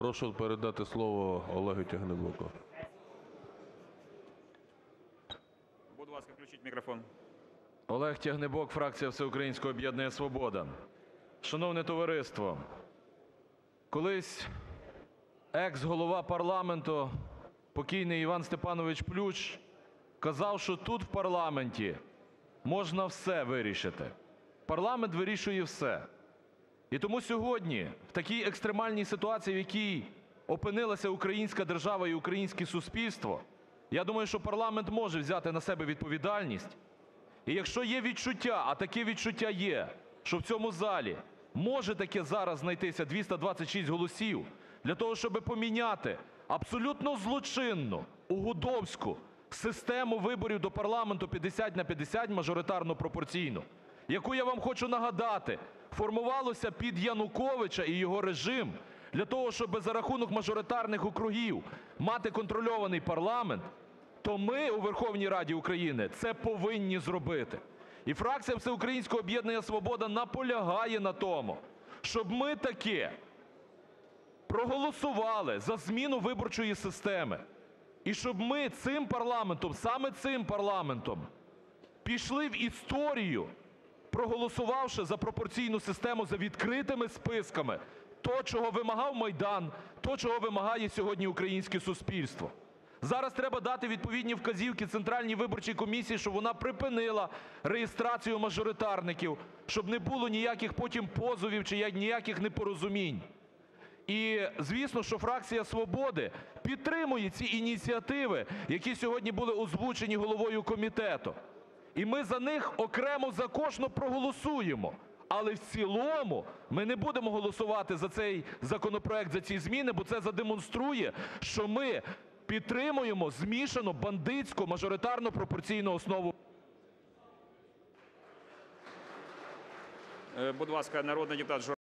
Прошу передати слово Олегу Тягнибоку. Будь ласка, включіть мікрофон. Олег Тягнибок, фракція Всеукраїнського об'єднання "Свобода". Шановне товариство, колись екс-голова парламенту покійний Іван Степанович Плющ казав, що тут, в парламенті, можна все вирішити. Парламент вирішує все. І тому сьогодні, в такій екстремальній ситуації, в якій опинилася українська держава і українське суспільство, я думаю, що парламент може взяти на себе відповідальність. І якщо є відчуття, а таке відчуття є, що в цьому залі може таки зараз знайтися 226 голосів для того, щоб поміняти абсолютно злочинну угодовську систему виборів до парламенту 50 на 50 мажоритарно-пропорційну, яку, я вам хочу нагадати, формувалося під Януковича і його режим для того, щоб за рахунок мажоритарних округів мати контрольований парламент, то ми у Верховній Раді України це повинні зробити. І фракція Всеукраїнського об'єднання "Свобода" наполягає на тому, щоб ми таки проголосували за зміну виборчої системи і щоб ми цим парламентом, саме цим парламентом, пішли в історію, проголосувавши за пропорційну систему за відкритими списками того, чого вимагав Майдан, того, чого вимагає сьогодні українське суспільство. Зараз треба дати відповідні вказівки Центральній виборчій комісії, щоб вона припинила реєстрацію мажоритарників, щоб не було ніяких потім позовів чи ніяких непорозумінь. І, звісно, що фракція "Свободи" підтримує ці ініціативи, які сьогодні були озвучені головою комітету. І ми за них окремо за кожну проголосуємо. Але в цілому ми не будемо голосувати за цей законопроект, за ці зміни, бо це задемонструє, що ми підтримуємо змішану бандитську мажоритарну пропорційну основу. Е, Будь ласка, народний депутат.